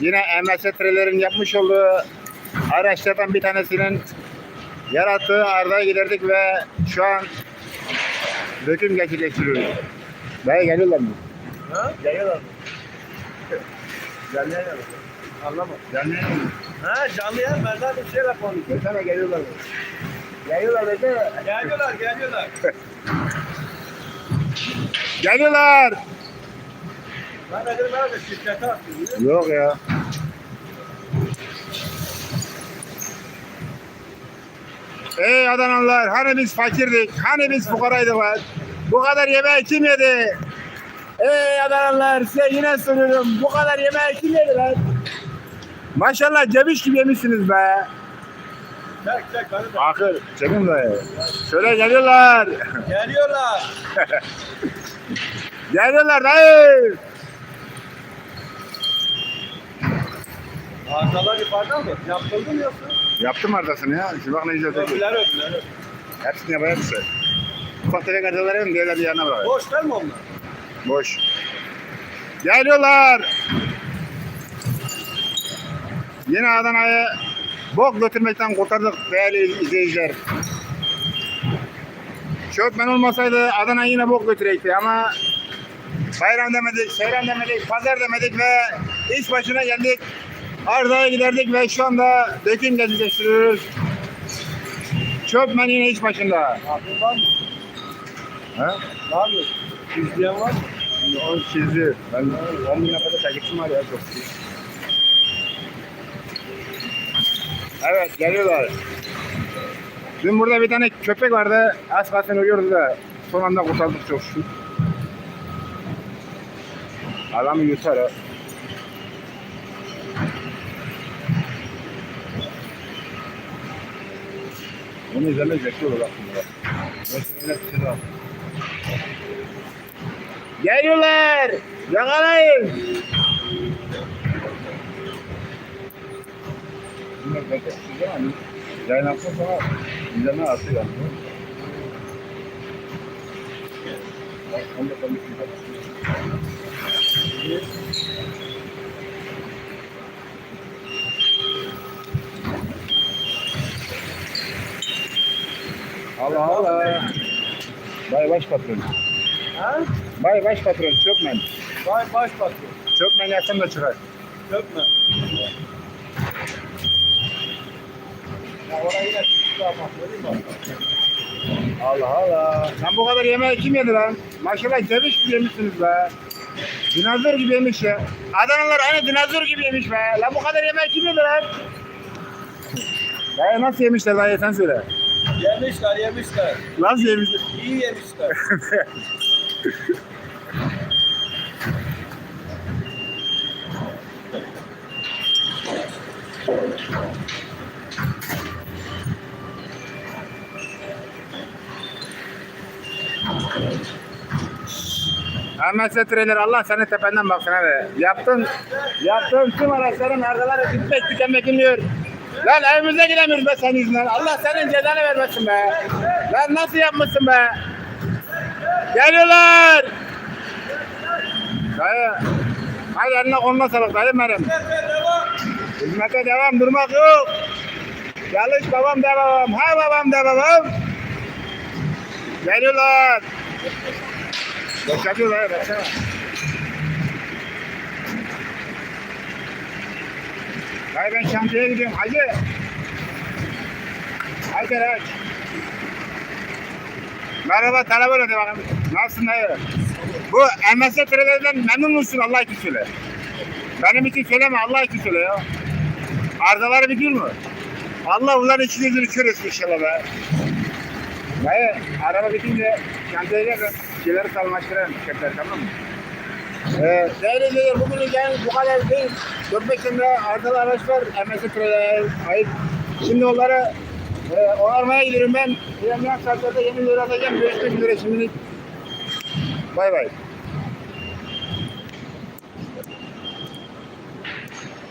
Yine MST'lerin yapmış olduğu araçlardan bir tanesinin yarattığı ardaya giderdik ve şu an döküm gerçekleştiriyoruz. Dayı geliyorlar mı? Ha? Geliyorlar mı? Canlı yayın Anlamadım. Canlı yayın Ha canlı ben zaten bir şeyle konuşuyorum. Desene geliyorlar mı? Geliyorlar desene. Geliyorlar geliyorlar. Geliyorlar. Ben dedim abi şirkete attım. Yok ya. Ey Adanalılar hani biz fakirdik, hani biz fukaraydık lan. Bu kadar yemeği kim yedi? Ey Adanalılar size yine soruyorum bu kadar yemeği kim yedi lan? Maşallah cebiş gibi yemişsiniz be. Çek çek hadi de. Akıl, çekin dayı. Şöyle geliyorlar. Geliyorlar. Geliyorlar dayı. Arkalar yukarıda mı? Yapıldı mı yoksa? Yaptım ardasını ya. Şu bak ne güzel. döküyor. Öbürler öbürler. Hepsini bir şey. Ufak tefek arızaları mı diğerleri yanına bırak. Boş değil mi onlar? Boş. Geliyorlar. Yine Adana'yı bok götürmekten kurtardık değerli izleyiciler. Şofmen olmasaydı Adana yine bok götürecekti ama bayram demedik, seyran demedik, pazar demedik ve iş başına geldik. Arda'ya giderdik ve şu anda döküm gerçekleştiriyoruz. Çöpmen yine iş başında. Afiyet var mı? Ha? Ne yapıyorsun? İzleyen var mı? O çizdi. Ben 10 bine kadar takipçim var ya çok. Evet geliyorlar. Dün burada bir tane köpek vardı. Az kalsın ölüyordu da son anda kurtardık çok şükür. Adamı yutar ha. Neyse, yine bir şey daha. Geliyorlar. Yakalayın. Bunlar güzel ama yayınlatma sonra üzerine yani. Bak, onu. Allah Allah. Bay baş patron. Ha? Bay baş patron çöpmen. Vay baş patron. Çöpmen yakın da çıkar. Köpme. Ya değil mi? Allah Allah. Sen bu kadar yemeği kim yedi lan? Maşallah ceviş gibi yemişsiniz be. Dinozor gibi yemiş ya. Adanalılar aynı dinozor gibi yemiş be. Lan bu kadar yemeği kim yedi lan? Dayı nasıl yemişler dayı sen söyle. Yemişler yemişler. Nasıl yemişler? İyi yemişler. Ahmet Setreler Allah seni tependen baksın abi. Yaptın, yaptın tüm araçların arkaları bitmek tükenmek bilmiyor. Lan evimize gidemiyoruz be senin yüzünden. Allah senin cezanı vermesin be. Lan nasıl yapmışsın be? Geliyorlar. Dayı. Hadi eline koluna sağlık dayı benim. Hizmete devam durmak yok. Çalış babam de babam. Ha babam de babam. Geliyorlar. Boşaltıyorlar ya Hayır ben şantiyeye gidiyorum hacı. Hadi aç. Merhaba talebe öyle bakalım. Nasılsın dayı? Bu MS trelerden memnun musun Allah için söyle. Benim için söyleme Allah için söyle ya. Arızaları bitiyor mu? Allah bunların içini yüzünü kör etsin inşallah be. Dayı araba bitince çantaya gel şeyleri salmıştıralım çiçekler tamam mı? Ee, değerli izleyiciler bugün hikayemiz bu kadar değil. 45 yaşında arkalı araç var. MS Treler ait. Şimdi onları e, onarmaya gidiyorum ben. İlerleyen saatlerde yeni ürün atacağım. Görüşmek üzere şimdilik. Bay bay.